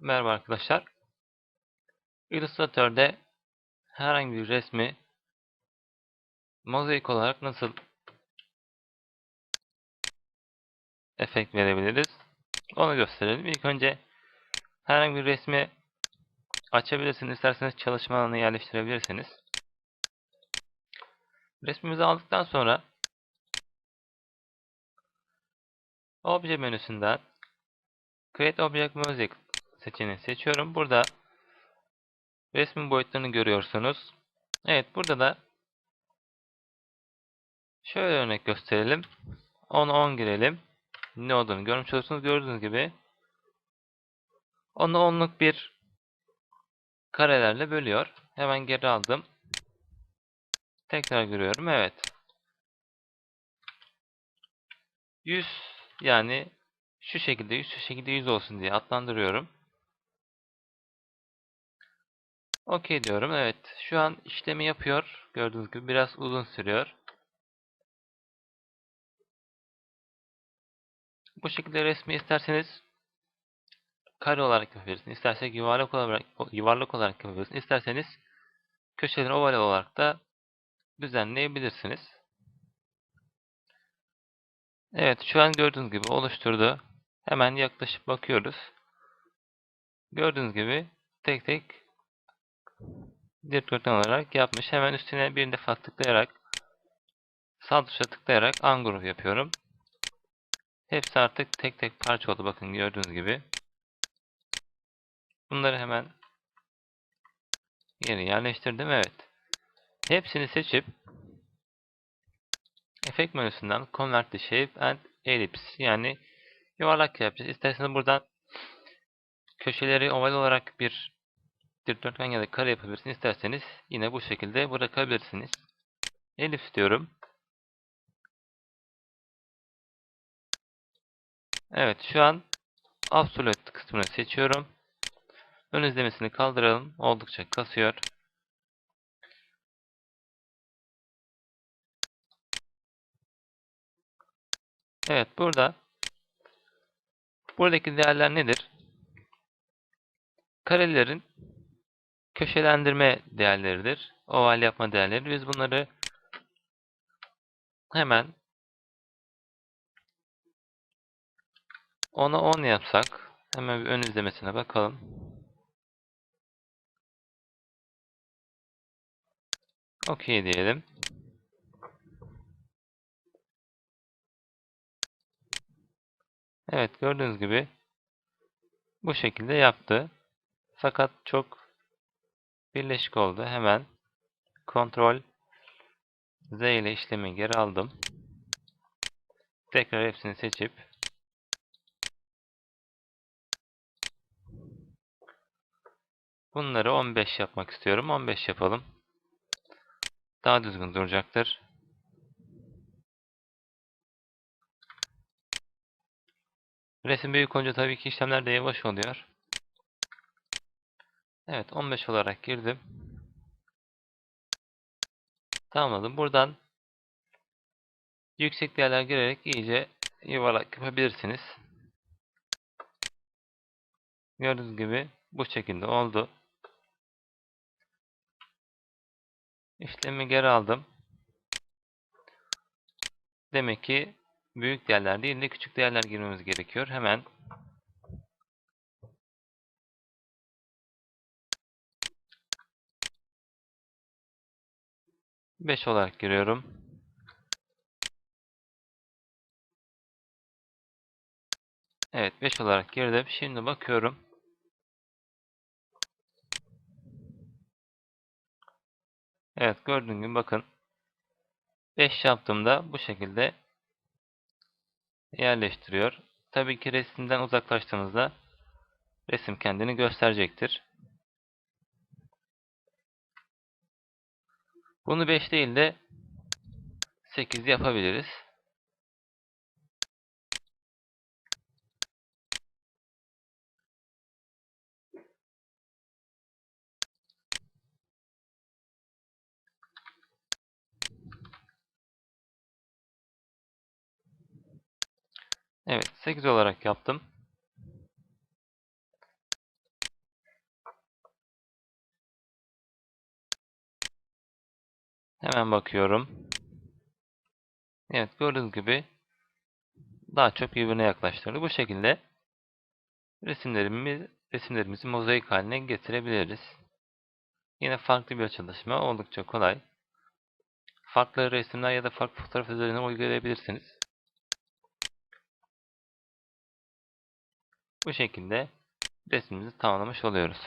Merhaba arkadaşlar. Illustrator'da herhangi bir resmi mozaik olarak nasıl efekt verebiliriz? Onu gösterelim. İlk önce herhangi bir resmi açabilirsiniz. İsterseniz çalışma alanına yerleştirebilirsiniz. Resmimizi aldıktan sonra Obje menüsünden Create Object Mosaic seçeneğini seçiyorum. Burada resmin boyutlarını görüyorsunuz. Evet burada da şöyle örnek gösterelim. 10 10 girelim. Ne olduğunu görmüş olursunuz. Gördüğünüz gibi onu 10'luk bir karelerle bölüyor. Hemen geri aldım. Tekrar görüyorum. Evet. 100 yani şu şekilde 100 şu şekilde 100 olsun diye adlandırıyorum. OK diyorum. Evet. Şu an işlemi yapıyor. Gördüğünüz gibi biraz uzun sürüyor. Bu şekilde resmi isterseniz kare olarak yapabilirsiniz. İsterseniz yuvarlak olarak yuvarlak olarak yapabilirsiniz. İsterseniz köşeleri oval olarak da düzenleyebilirsiniz. Evet, şu an gördüğünüz gibi oluşturdu. Hemen yaklaşıp bakıyoruz. Gördüğünüz gibi tek tek dikdörtgen olarak yapmış. Hemen üstüne bir defa tıklayarak sağ tuşa tıklayarak ungroup yapıyorum. Hepsi artık tek tek parça oldu. Bakın gördüğünüz gibi. Bunları hemen yere yerleştirdim. Evet. Hepsini seçip Efekt menüsünden Convert the Shape and Ellipse yani yuvarlak yapacağız. İsterseniz buradan köşeleri oval olarak bir dikdörtgen ya da kare yapabilirsiniz. İsterseniz yine bu şekilde bırakabilirsiniz. Ellipse diyorum. Evet şu an Absolute kısmını seçiyorum. Ön izlemesini kaldıralım. Oldukça kasıyor. Evet burada buradaki değerler nedir? Karelerin köşelendirme değerleridir. Oval yapma değerleri. Biz bunları hemen 10'a 10 yapsak hemen bir ön izlemesine bakalım. OK diyelim. Evet gördüğünüz gibi bu şekilde yaptı. Fakat çok birleşik oldu. Hemen Ctrl Z ile işlemi geri aldım. Tekrar hepsini seçip bunları 15 yapmak istiyorum. 15 yapalım. Daha düzgün duracaktır. Resim büyük olunca tabii ki işlemler de yavaş oluyor. Evet 15 olarak girdim. Tamamladım. Buradan yüksek değerler girerek iyice yuvarlak yapabilirsiniz. Gördüğünüz gibi bu şekilde oldu. İşlemi geri aldım. Demek ki büyük değerler değil de küçük değerler girmemiz gerekiyor. Hemen beş olarak giriyorum. Evet 5 olarak girdim. Şimdi bakıyorum. Evet gördüğün gibi bakın. 5 yaptığımda bu şekilde yerleştiriyor. Tabii ki resimden uzaklaştığınızda resim kendini gösterecektir. Bunu 5 değil de 8 yapabiliriz. Evet 8 olarak yaptım. Hemen bakıyorum. Evet gördüğünüz gibi daha çok birbirine yaklaştırdı. Bu şekilde resimlerimiz, resimlerimizi mozaik haline getirebiliriz. Yine farklı bir açılışma oldukça kolay. Farklı resimler ya da farklı fotoğraf üzerine uygulayabilirsiniz. Bu şekilde resmimizi tamamlamış oluyoruz.